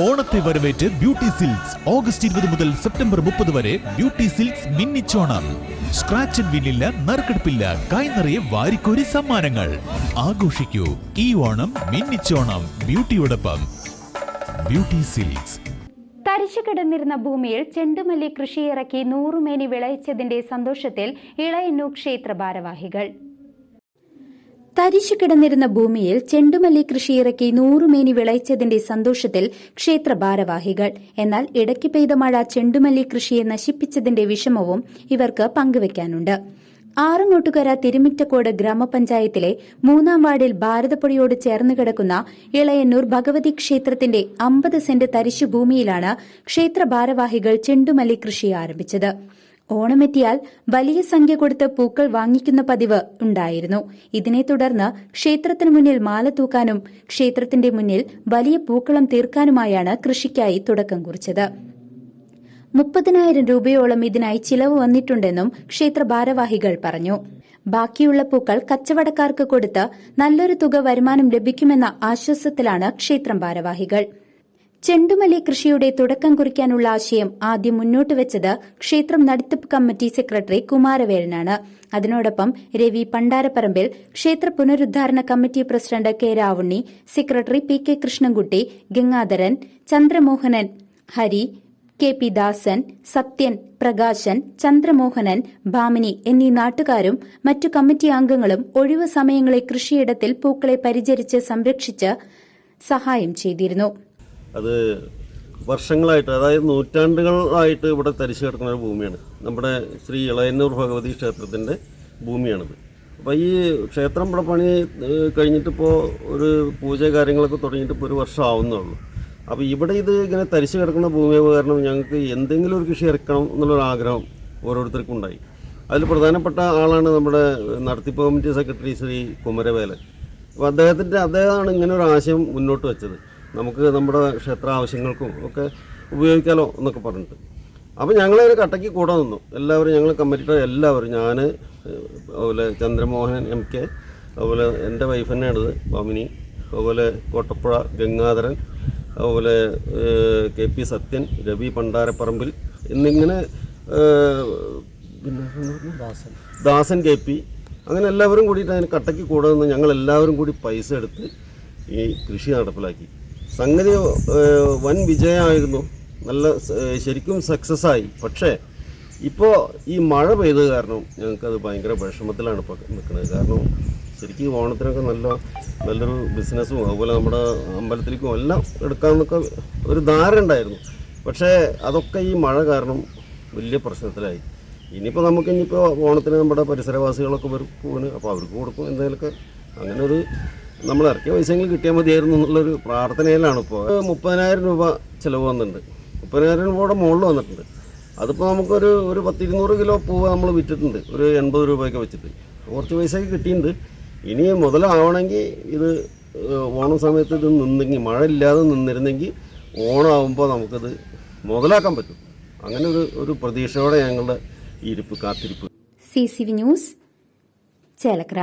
ഓണത്തെ വരവേറ്റ് beauty silks. August ഇരുപത് മുതൽ സെപ്റ്റംബർ മുപ്പത് വരെ ബ്യൂട്ടി സിൽക്സ് മിന്നിച്ചോണം. സ്ക്രാച്ച് ആൻഡ് വിന്നില്ല നറുക്കെടുപ്പില്ല കൈനിറയെ വാരിക്കോരി സമ്മാനങ്ങൾ. ആഘോഷിക്കൂ. ഈ ഓണം മിന്നിച്ചോണം. ബ്യൂട്ടിയോടൊപ്പം. Beauty Silks. തരിശു കിടന്നിരുന്ന ഭൂമിയിൽ ചെണ്ടുമല്ലി കൃഷിയിറക്കി നൂറുമേനി വിളയിച്ചതിന്റെ സന്തോഷത്തിൽ ഇളയന്നൂർ ക്ഷേത്ര ഭാരവാഹികൾ തരിശു കിടന്നിരുന്ന ഭൂമിയിൽ ചെണ്ടുമല്ലി കൃഷിയിറക്കി നൂറുമേനി വിളയിച്ചതിന്റെ സന്തോഷത്തിൽ ക്ഷേത്ര ഭാരവാഹികൾ എന്നാൽ ഇടയ്ക്ക് പെയ്ത മഴ ചെണ്ടുമല്ലി കൃഷിയെ നശിപ്പിച്ചതിന്റെ വിഷമവും ഇവർക്ക് പങ്കുവയ്ക്കാനുണ്ട് ആറങ്ങോട്ടുകര തിരുമിറ്റക്കോട് ഗ്രാമപഞ്ചായത്തിലെ മൂന്നാം വാർഡിൽ ഭാരതപ്പുഴയോട് ചേർന്ന് കിടക്കുന്ന ഇളയന്നൂർ ഭഗവതി ക്ഷേത്രത്തിന്റെ അമ്പത് സെന്റ് തരിശു ഭൂമിയിലാണ് ക്ഷേത്ര ഭാരവാഹികൾ ചെണ്ടുമല്ലി കൃഷി ആരംഭിച്ചത്. ഓണമെത്തിയാൽ വലിയ സംഖ്യ കൊടുത്ത് പൂക്കൾ വാങ്ങിക്കുന്ന പതിവ് ഉണ്ടായിരുന്നു. ഇതിനെ തുടർന്ന് ക്ഷേത്രത്തിന് മുന്നിൽ മാല തൂക്കാനും ക്ഷേത്രത്തിന്റെ മുന്നിൽ വലിയ പൂക്കളം തീർക്കാനുമായാണ് കൃഷിക്കായി തുടക്കം കുറിച്ചത്. മുപ്പതിനായിരം രൂപയോളം ഇതിനായി ചിലവ് വന്നിട്ടുണ്ടെന്നും ക്ഷേത്ര ഭാരവാഹികൾ പറഞ്ഞു. ബാക്കിയുള്ള പൂക്കൾ കച്ചവടക്കാർക്ക് കൊടുത്ത് നല്ലൊരു തുക വരുമാനം ലഭിക്കുമെന്ന ആശ്വാസത്തിലാണ് ക്ഷേത്രം ഭാരവാഹികൾ. ചെണ്ടുമല്ലി കൃഷിയുടെ തുടക്കം കുറിക്കാനുള്ള ആശയം ആദ്യം മുന്നോട്ട് വെച്ചത് ക്ഷേത്രം നടത്തിപ്പ് കമ്മിറ്റി സെക്രട്ടറി കുമാരവേലനാണ്. അതിനോടൊപ്പം രവി പണ്ടാരപ്പറമ്പിൽ ക്ഷേത്ര പുനരുദ്ധാരണ committee president K Ravunni secretary P K Krishnankutty Gangadharan Chandramohanan Hari K P Dasan Sathyan Prakashan Chandramohanan Bhamini എന്നീ നാട്ടുകാരും മറ്റു കമ്മിറ്റി അംഗങ്ങളും ഒഴിവു സമയങ്ങളെ കൃഷിയിടത്തിൽ പൂക്കളെ പരിചരിച്ച് സംരക്ഷിച്ച് സഹായം ചെയ്തിരുന്നു. അത് വർഷങ്ങളായിട്ട് അതായത് നൂറ്റാണ്ടുകളായിട്ട് ഇവിടെ തരിച്ചു കിടക്കുന്ന ഒരു ഭൂമിയാണ്. നമ്മുടെ ശ്രീ ഇളയന്നൂർ ഭഗവതി ക്ഷേത്രത്തിന്റെ ഭൂമിയാണിത്. അപ്പോൾ ഈ ക്ഷേത്രം ഇവിടെ പണി കഴിഞ്ഞിട്ടിപ്പോൾ ഒരു പൂജ കാര്യങ്ങളൊക്കെ തുടങ്ങിയിട്ട് ഇപ്പോൾ ഒരു വർഷം ആവുന്നുള്ളൂ. അപ്പോൾ ഇവിടെ ഇത് ഇങ്ങനെ തരിച്ചു കിടക്കുന്ന ഭൂമി കാരണം ഞങ്ങൾക്ക് എന്തെങ്കിലും ഒരു കൃഷി ഇറക്കണം എന്നുള്ളൊരു ആഗ്രഹം ഓരോരുത്തർക്കും ഉണ്ടായി. അതിൽ പ്രധാനപ്പെട്ട ആളാണ് നമ്മുടെ നടത്തിപ്പ് കമ്മിറ്റി സെക്രട്ടറി ശ്രീ കുമരവേലൻ. അപ്പോൾ അദ്ദേഹത്തിന്റെ അദ്ദേഹമാണ് ഇങ്ങനെ ഒരു ആശയം മുന്നോട്ട് വെച്ചത്. നമുക്ക് നമ്മുടെ ക്ഷേത്ര ആവശ്യങ്ങൾക്കും ഒക്കെ ഉപയോഗിക്കാലോ എന്നൊക്കെ പറഞ്ഞിട്ട്. അപ്പോൾ ഞങ്ങളൊരു കട്ടയ്ക്ക് കൂടെ നിന്നു. എല്ലാവരും ഞങ്ങൾ കമ്മിറ്റിയുടെ എല്ലാവരും ഞാൻ അതുപോലെ ചന്ദ്രമോഹൻ എം കെ അതുപോലെ എന്റെ വൈഫ് തന്നെയാണിത് ഭാമിനി അതുപോലെ കോട്ടപ്പുഴ ഗംഗാധരൻ അതുപോലെ കെ പി സത്യൻ രവി പണ്ടാരപ്പറമ്പിൽ എന്നിങ്ങനെ പിന്നെ ദാസൻ. ദാസൻ കെ പി. അങ്ങനെ എല്ലാവരും കൂടിയിട്ട് അതിന് കട്ടയ്ക്ക് കൂടെ നിന്ന് ഞങ്ങൾ എല്ലാവരും കൂടി പൈസ എടുത്ത് ഈ കൃഷി നടപ്പിലാക്കി. സംഗതി വൻ വിജയമായിരുന്നു. നല്ല ശരിക്കും സക്സസ് ആയി പക്ഷേ ഇപ്പോൾ ഈ മഴ പെയ്തത് കാരണം ഞങ്ങൾക്കത് ഭയങ്കര വിഷമത്തിലാണ് ഇപ്പോൾ നിൽക്കുന്നത്. കാരണം ശരിക്കും ഓണത്തിനൊക്കെ നല്ല നല്ലൊരു ബിസിനസ്സും അതുപോലെ നമ്മുടെ അമ്പലത്തിലേക്കും എല്ലാം എടുക്കാമെന്നൊക്കെ ഒരു ധാരണ ഉണ്ടായിരുന്നു. പക്ഷേ അതൊക്കെ ഈ മഴ കാരണം വലിയ പ്രശ്നത്തിലായി. ഇനിയിപ്പോൾ നമുക്ക് ഇനിയിപ്പോൾ ഓണത്തിന് നമ്മുടെ പരിസരവാസികളൊക്കെ വരും പോകുന്നു അപ്പോൾ അവർക്ക് കൊടുക്കും എന്തെങ്കിലുമൊക്കെ. അങ്ങനെ ഒരു നമ്മൾ ഇറക്കിയ പൈസയെങ്കിലും കിട്ടിയാൽ മതിയായിരുന്നു എന്നുള്ളൊരു പ്രാർത്ഥനയിലാണ് ഇപ്പോൾ. മുപ്പതിനായിരം രൂപ ചിലവ് വന്നിട്ടുണ്ട്. മുപ്പതിനായിരം രൂപയുടെ മുകളിൽ വന്നിട്ടുണ്ട്. അതിപ്പോൾ നമുക്കൊരു ഒരു പത്തിരുന്നൂറ് കിലോ പൂവ് നമ്മൾ വിറ്റിട്ടുണ്ട്. ഒരു എൺപത് രൂപയൊക്കെ വെച്ചിട്ട്. കുറച്ച് പൈസയൊക്കെ കിട്ടിയിട്ടുണ്ട്. ഇനി മുതലാവണമെങ്കിൽ ഇത് ഓണ സമയത്ത് ഇത് നിന്നെങ്കിൽ മഴ ഇല്ലാതെ നിന്നിരുന്നെങ്കിൽ ഓണമാകുമ്പോൾ നമുക്കത് മുതലാക്കാൻ പറ്റും. അങ്ങനെ ഒരു ഒരു പ്രതീക്ഷയോടെ ഞങ്ങളുടെ ഇരിപ്പ് കാത്തിരിപ്പ്. C C V news Chelakkara.